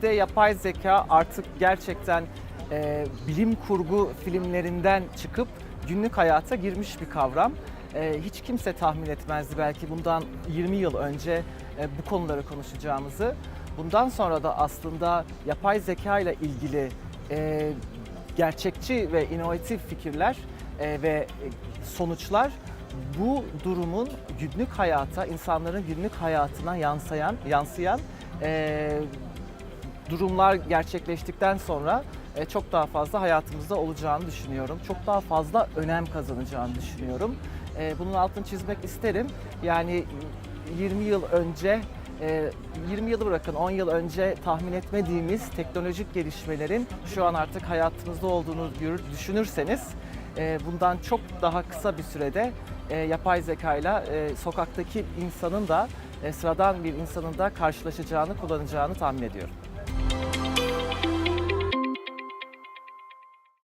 günümüzde yapay zeka artık gerçekten e, bilim kurgu filmlerinden çıkıp günlük hayata girmiş bir kavram. E, hiç kimse tahmin etmezdi belki bundan 20 yıl önce e, bu konuları konuşacağımızı. Bundan sonra da aslında yapay zeka ile ilgili e, gerçekçi ve inovatif fikirler e, ve sonuçlar bu durumun günlük hayata, insanların günlük hayatına yansıyan, yansıyan e, durumlar gerçekleştikten sonra e, çok daha fazla hayatımızda olacağını düşünüyorum. Çok daha fazla önem kazanacağını düşünüyorum. E, bunun altını çizmek isterim. Yani 20 yıl önce, e, 20 yılı bırakın 10 yıl önce tahmin etmediğimiz teknolojik gelişmelerin şu an artık hayatımızda olduğunu düşünürseniz e, bundan çok daha kısa bir sürede e, yapay zekayla e, sokaktaki insanın da e, sıradan bir insanın da karşılaşacağını, kullanacağını tahmin ediyorum.